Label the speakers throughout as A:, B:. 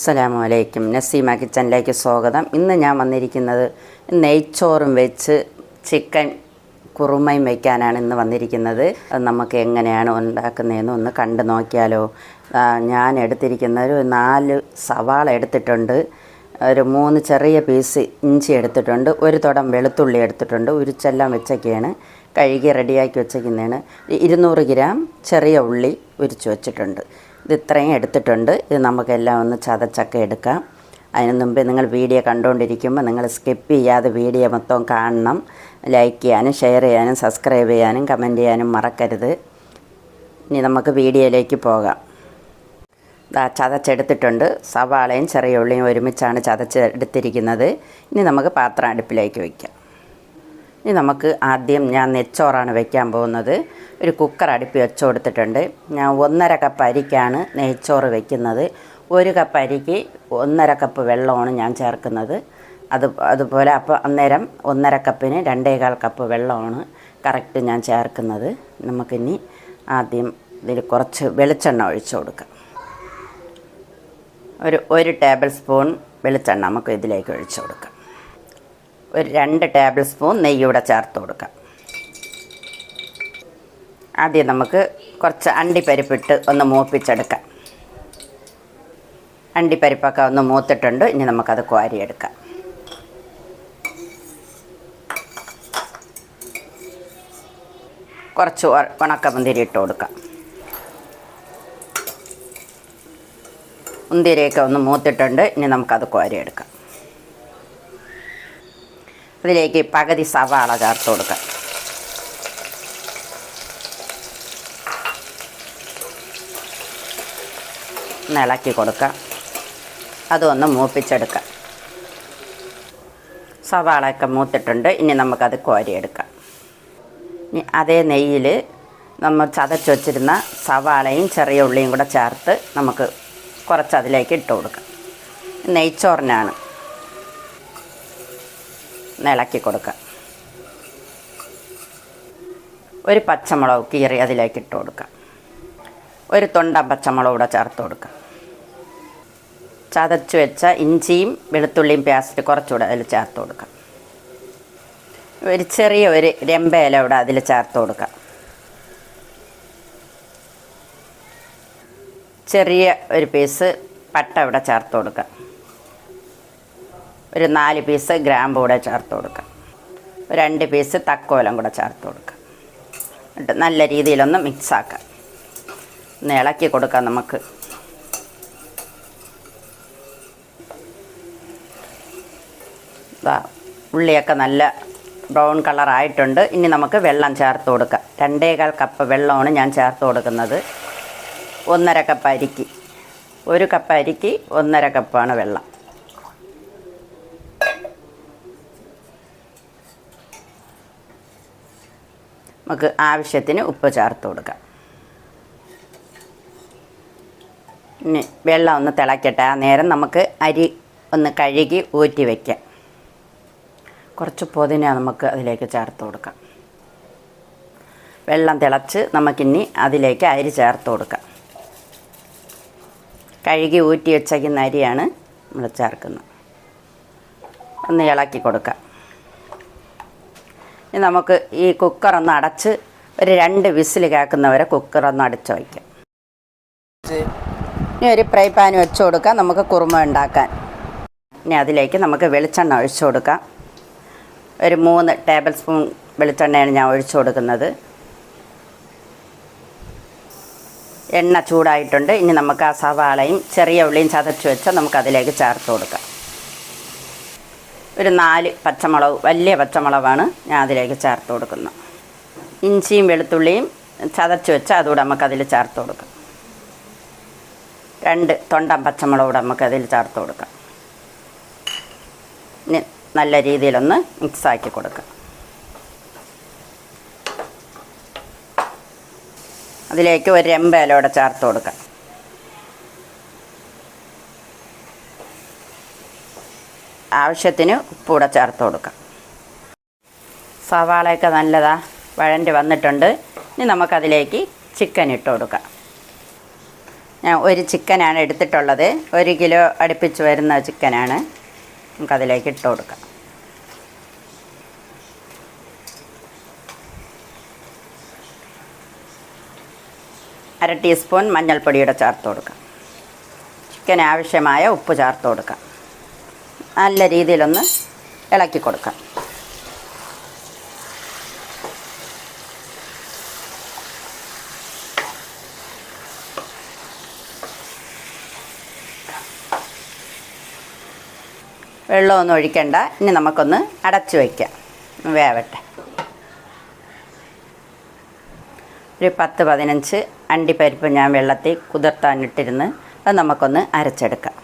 A: അസ്സലാമു അലൈക്കും നസീമ കിച്ചനിലേക്ക് സ്വാഗതം. ഇന്ന് ഞാൻ വന്നിരിക്കുന്നത് നെയ്ച്ചോറും വെച്ച് ചിക്കൻ കുറുമയും വയ്ക്കാനാണ് ഇന്ന് വന്നിരിക്കുന്നത്. നമുക്ക് എങ്ങനെയാണ് ഉണ്ടാക്കുന്നതെന്ന് ഒന്ന് കണ്ടു നോക്കിയാലോ. ഞാൻ എടുത്തിരിക്കുന്ന ഒരു നാല് സവാള എടുത്തിട്ടുണ്ട്. ഒരു മൂന്ന് ചെറിയ പീസ് ഇഞ്ചി എടുത്തിട്ടുണ്ട്. ഒരു തുടം വെളുത്തുള്ളി എടുത്തിട്ടുണ്ട്. ഉരിച്ചെല്ലാം വെച്ചൊക്കെയാണ് കഴുകി റെഡിയാക്കി വെച്ചേക്കുന്നതാണ്. ഇരുന്നൂറ് ഗ്രാം ചെറിയ ഉള്ളി ഉരിച്ച് വെച്ചിട്ടുണ്ട്. ഇത് ഇത്രയും എടുത്തിട്ടുണ്ട്. ഇത് നമുക്കെല്ലാം ഒന്ന് ചതച്ചൊക്കെ എടുക്കാം. അതിന് മുമ്പേ നിങ്ങൾ വീഡിയോ കണ്ടുകൊണ്ടിരിക്കുമ്പോൾ നിങ്ങൾ സ്കിപ്പ് ചെയ്യാതെ വീഡിയോ മൊത്തം കാണണം. ലൈക്ക് ചെയ്യാനും ഷെയർ ചെയ്യാനും സബ്സ്ക്രൈബ് ചെയ്യാനും കമന്റ് ചെയ്യാനും മറക്കരുത്. ഇനി നമുക്ക് വീഡിയോയിലേക്ക് പോകാം. ദാ ചതച്ചെടുത്തിട്ടുണ്ട്. സവാളയും ചെറിയ ഉള്ളിയും ഒരുമിച്ചാണ് ചതച്ചെടുത്തിരിക്കുന്നത് ഇനി നമുക്ക് പാത്രം അടുപ്പിലേക്ക് വയ്ക്കാം ഇനി നമുക്ക് ആദ്യം ഞാൻ നെച്ചോറാണ് വെക്കാൻ പോകുന്നത്. ഒരു കുക്കർ അടുപ്പി വെച്ച് കൊടുത്തിട്ടുണ്ട്. ഞാൻ ഒന്നര കപ്പ് അരിക്കാണ് നെയ്ച്ചോറ് വെക്കുന്നത്. ഒരു കപ്പ് അരിക്ക് ഒന്നര കപ്പ് വെള്ളമാണ് ഞാൻ ചേർക്കുന്നത്. അത് അതുപോലെ അപ്പോൾ അന്നേരം ഒന്നര കപ്പിന് രണ്ടേകാൽ കപ്പ് വെള്ളമാണ് കറക്റ്റ് ഞാൻ ചേർക്കുന്നത്. നമുക്കിനി ആദ്യം ഇതിൽ കുറച്ച് വെളിച്ചെണ്ണ ഒഴിച്ചു കൊടുക്കാം. ഒരു ഒരു ടേബിൾ സ്പൂൺ വെളിച്ചെണ്ണ നമുക്ക് ഇതിലേക്ക് ഒഴിച്ചു കൊടുക്കാം. ഒരു രണ്ട് ടേബിൾ സ്പൂൺ നെയ്യൂടെ ചേർത്ത് കൊടുക്കാം. ആദ്യം നമുക്ക് കുറച്ച് അണ്ടിപ്പരിപ്പിട്ട് ഒന്ന് മൂപ്പിച്ചെടുക്കാം. അണ്ടിപ്പരിപ്പൊക്കെ ഒന്ന് മൂത്തിട്ടുണ്ട് ഇനി നമുക്കത് കോരിയെടുക്കാം. കുറച്ച് ഉണക്കമുന്തിരി ഇട്ട് കൊടുക്കാം. മുന്തിരിയൊക്കെ ഒന്ന് മൂത്തിട്ടുണ്ട് ഇനി നമുക്കത് കോരിയെടുക്കാം. അതിലേക്ക് പകുതി സവാള ചേർത്ത് കൊടുക്കാം ഇളക്കി കൊടുക്കാം അതൊന്ന് മൂപ്പിച്ചെടുക്കാം സവാളയൊക്കെ മൂത്തിട്ടുണ്ട്. ഇനി നമുക്കത് കോരിയെടുക്കാം. ഇനി അതേ നെയ്യിൽ നമ്മൾ ചതച്ച് വച്ചിരുന്ന സവാളയും ചെറിയ ഉള്ളിയും കൂടെ ചേർത്ത് നമുക്ക് കുറച്ച് അതിലേക്ക് ഇട്ട് കൊടുക്കാം. നെയ്ച്ചോറിനാണ്. ഇളക്കി കൊടുക്കുക. ഒരു പച്ചമുളക് കീറി അതിലേക്ക് ഇട്ട് കൊടുക്കുക. ഒരു തൊണ്ട പച്ചമുളക് കൂടെ ചേർത്ത് കൊടുക്കുക. ചതച്ച് വെച്ച ഇഞ്ചിയും വെളുത്തുള്ളിയും പേസ്റ്റ് കുറച്ചുകൂടെ അതിൽ ചേർത്ത് കൊടുക്കുക. ഒരു ചെറിയ ഒരു രമ്പയില ഇവിടെ അതിൽ ചേർത്ത് കൊടുക്കുക. ചെറിയ ഒരു പീസ് പട്ട ഇവിടെ ചേർത്ത് കൊടുക്കാം ഒരു നാല് പീസ് ഗ്രാമ്പ് കൂടെ ചേർത്ത് കൊടുക്കുക രണ്ട് പീസ് തക്കോലം കൂടെ ചേർത്ത് കൊടുക്കുക എന്നിട്ട് നല്ല രീതിയിലൊന്ന് മിക്സാക്കാം. ഒന്ന് ഇളക്കി കൊടുക്കാം നമുക്ക്. ഉള്ളിയൊക്കെ നല്ല ബ്രൗൺ കളറായിട്ടുണ്ട്. ഇനി നമുക്ക് വെള്ളം ചേർത്ത് കൊടുക്കാം. രണ്ടേകാൽ കപ്പ് വെള്ളമാണ് ഞാൻ ചേർത്ത് കൊടുക്കുന്നത്. ഒന്നര കപ്പ് അരിക്ക്. ഒരു കപ്പ് അരിക്ക് ഒന്നര കപ്പാണ് വെള്ളം. നമുക്ക് ആവശ്യത്തിന് ഉപ്പ് ചേർത്ത് കൊടുക്കാം. ഇനി വെള്ളം ഒന്ന് തിളയ്ക്കട്ടെ ആ നേരം നമുക്ക് അരി ഒന്ന് കഴുകി ഊറ്റി വയ്ക്കാം കുറച്ച് പൊതിന നമുക്ക് അതിലേക്ക് ചേർത്ത് കൊടുക്കാം. വെള്ളം തിളച്ച് നമുക്കിനി അതിലേക്ക് അരി ചേർത്ത് കൊടുക്കാം. കഴുകി ഊറ്റി വെച്ചേക്കുന്ന അരിയാണ് നമ്മൾ ചേർക്കുന്നത്. ഒന്ന് ഇളക്കി കൊടുക്കാം. നമുക്ക് ഈ കുക്കറൊന്ന് അടച്ച് ഒരു രണ്ട് വിസിൽ കേൾക്കുന്നവരെ കുക്കറൊന്ന് അടച്ച് വയ്ക്കാം. ഇനി ഒരു ഫ്രൈ പാൻ വെച്ച് കൊടുക്കാം നമുക്ക് കുറുമ ഉണ്ടാക്കാൻ. ഇനി അതിലേക്ക് നമുക്ക് വെളിച്ചെണ്ണ ഒഴിച്ചു കൊടുക്കാം. ഒരു മൂന്ന് ടേബിൾ സ്പൂൺ വെളിച്ചെണ്ണയാണ് ഞാൻ ഒഴിച്ചു കൊടുക്കുന്നത്. എണ്ണ ചൂടായിട്ടുണ്ട് ഇനി നമുക്ക് ആ സവാളയും ചെറിയ ഉള്ളിയും ചതച്ച് വെച്ചാൽ നമുക്കതിലേക്ക് ചേർത്ത് കൊടുക്കാം. ഒരു നാല് പച്ചമുളക് വലിയ പച്ചമുളകാണ് ഞാൻ അതിലേക്ക് ചേർത്ത് കൊടുക്കുന്നത്. ഇഞ്ചിയും വെളുത്തുള്ളിയും ചതച്ച് വെച്ച് അതുകൂടെ നമുക്ക് അതിൽ ചേർത്ത് കൊടുക്കാം. രണ്ട് തൊണ്ടം പച്ചമുളക് കൂടെ നമുക്ക് അതിൽ ചേർത്ത് കൊടുക്കാം. ഇനി നല്ല രീതിയിലൊന്ന് മിക്സാക്കി കൊടുക്കാം. അതിലേക്ക് ഒരു രമ്പയിലൂടെ ചേർത്ത് കൊടുക്കാം. ആവശ്യത്തിന് ഉപ്പൂടെ ചേർത്ത് കൊടുക്കാം. സവാളയൊക്കെ നല്ലതാ വഴണ്ടി വന്നിട്ടുണ്ട്. ഇനി നമുക്കതിലേക്ക് ചിക്കൻ ഇട്ട് കൊടുക്കാം. ഞാൻ ഒരു ചിക്കനാണ് എടുത്തിട്ടുള്ളത്. ഒരു കിലോ അടുപ്പിച്ച് വരുന്ന ചിക്കനാണ് നമുക്കതിലേക്ക് ഇട്ട് കൊടുക്കാം. അര ടീസ്പൂൺ മഞ്ഞൾപ്പൊടിയുടെ ചേർത്ത് കൊടുക്കാം. ചിക്കൻ ആവശ്യമായ ഉപ്പ് ചേർത്ത് കൊടുക്കാം. നല്ല രീതിയിലൊന്ന് ഇളക്കി കൊടുക്കാം. വെള്ളമൊന്നും ഒഴിക്കണ്ട. ഇനി നമുക്കൊന്ന് അടച്ചു വയ്ക്കാം. വേവട്ടെ. ഒരു പത്ത് പതിനഞ്ച് അണ്ടിപ്പരിപ്പ് ഞാൻ വെള്ളത്തിൽ കുതിർത്താനിട്ടിരുന്ന് അത് നമുക്കൊന്ന് അരച്ചെടുക്കാം.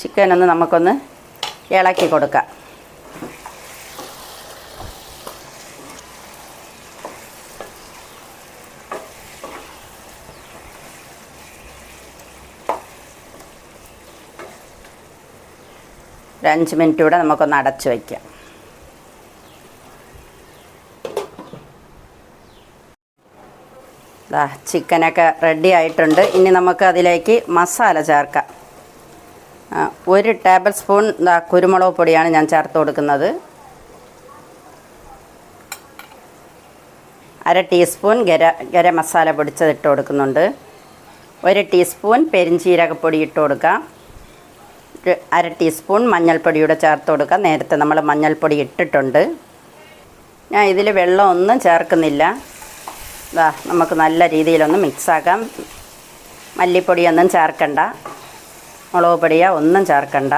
A: ചിക്കനൊന്ന് നമുക്കൊന്ന് ഇളക്കി കൊടുക്കാം. ഒരു അഞ്ച് മിനിറ്റ് കൂടെ നമുക്കൊന്ന് അടച്ചു വയ്ക്കാം. ചിക്കനൊക്കെ റെഡി ആയിട്ടുണ്ട്. ഇനി നമുക്ക് അതിലേക്ക് മസാല ചേർക്കാം. ഒരു ടേബിൾ സ്പൂൺ കുരുമുളക് പൊടിയാണ് ഞാൻ ചേർത്ത് കൊടുക്കുന്നത്. അര ടീസ്പൂൺ ഗര ഗരം മസാല പൊടിച്ചത് ഇട്ട് കൊടുക്കുന്നുണ്ട്. ഒരു ടീസ്പൂൺ പെരിഞ്ചീരകപ്പൊടി ഇട്ട് കൊടുക്കാം. അര ടീസ്പൂൺ മഞ്ഞൾപ്പൊടിയൂടെ ചേർത്ത് കൊടുക്കാം. നേരത്തെ നമ്മൾ മഞ്ഞൾപ്പൊടി ഇട്ടിട്ടുണ്ട്. ഞാൻ ഇതിൽ വെള്ളം ഒന്നും ചേർക്കുന്നില്ല. നമുക്ക് നല്ല രീതിയിലൊന്ന് മിക്സാക്കാം മല്ലിപ്പൊടിയൊന്നും ചേർക്കണ്ട. മുളക് പൊടിയോ ഒന്നും ചേർക്കണ്ട.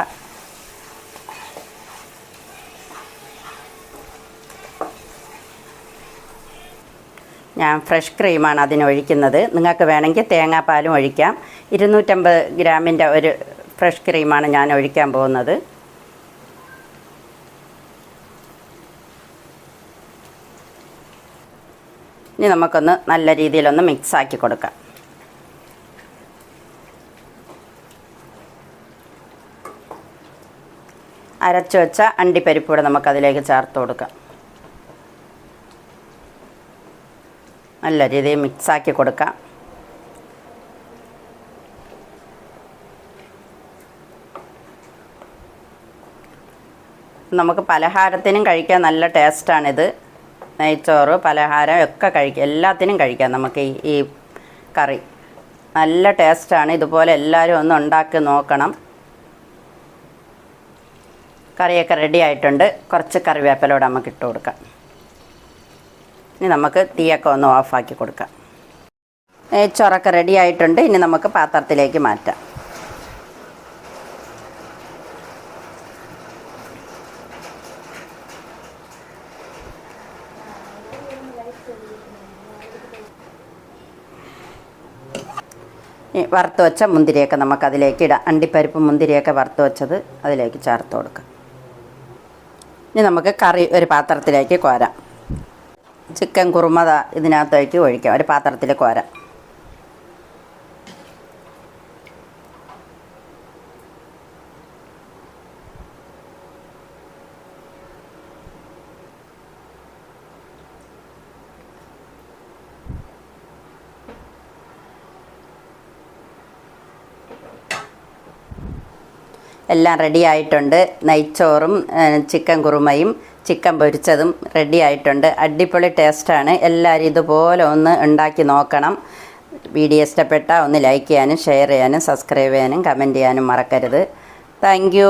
A: ഞാൻ ഫ്രഷ് ക്രീമാണ് അതിന് ഒഴിക്കുന്നത്. നിങ്ങൾക്ക് വേണമെങ്കിൽ തേങ്ങാപ്പാലും ഒഴിക്കാം. ഇരുന്നൂറ്റമ്പത് ഗ്രാമിന്റെ ഒരു ഫ്രഷ് ക്രീമാണ് ഞാൻ ഒഴിക്കാൻ പോകുന്നത്. ഇനി നമുക്കൊന്ന് നല്ല രീതിയിലൊന്ന് മിക്സാക്കി കൊടുക്കാം. അരച്ചു വെച്ച അണ്ടിപ്പരിപ്പ് കൂടെ നമുക്കതിലേക്ക് ചേർത്ത് കൊടുക്കാം. നല്ല രീതിയിൽ മിക്സാക്കി കൊടുക്കാം. നമുക്ക് പലഹാരത്തിനും കഴിക്കാൻ നല്ല ടേസ്റ്റാണിത്. നെയ്ച്ചോറ് പലഹാരം ഒക്കെ കഴിക്കാം എല്ലാത്തിനും കഴിക്കാം നമുക്ക് ഈ കറി. നല്ല ടേസ്റ്റാണ്. ഇതുപോലെ എല്ലാവരും ഒന്ന് ഉണ്ടാക്കി നോക്കണം. കറിയൊക്കെ റെഡി ആയിട്ടുണ്ട്. കുറച്ച് കറിവേപ്പിലൂടെ നമുക്ക് ഇട്ട് കൊടുക്കാം. ഇനി നമുക്ക് തീയൊക്കെ ഒന്ന് ഓഫാക്കി കൊടുക്കാം. ചൊറൊക്കെ റെഡി ആയിട്ടുണ്ട്. ഇനി നമുക്ക് പാത്രത്തിലേക്ക് മാറ്റാം. വറുത്ത് വെച്ച മുന്തിരിയൊക്കെ നമുക്കതിലേക്ക് ഇടാം. അണ്ടിപ്പരിപ്പ് മുന്തിരിയൊക്കെ വറുത്ത് വെച്ചത് അതിലേക്ക് ചേർത്ത് കൊടുക്കാം. ഇനി നമുക്ക് കറി ഒരു പാത്രത്തിലേക്ക് കോരാം. ചിക്കൻ കുറുമത ഇതിനകത്തേക്ക് ഒഴിക്കാം. ഒരു പാത്രത്തിൽ കോരാം. എല്ലാം റെഡി ആയിട്ടുണ്ട്. നെയ്ച്ചോറും ചിക്കൻ കുറുമയും ചിക്കൻ പൊരിച്ചതും റെഡി ആയിട്ടുണ്ട്. അടിപൊളി ടേസ്റ്റാണ് എല്ലാവരും ഇതുപോലെ ഒന്ന് ഉണ്ടാക്കി നോക്കണം. വീഡിയോ ഇഷ്ടപ്പെട്ടാൽ ഒന്ന് ലൈക്ക് ചെയ്യാനും ഷെയർ ചെയ്യാനും സബ്സ്ക്രൈബ് ചെയ്യാനും കമന്റ് ചെയ്യാനും മറക്കരുത്. താങ്ക്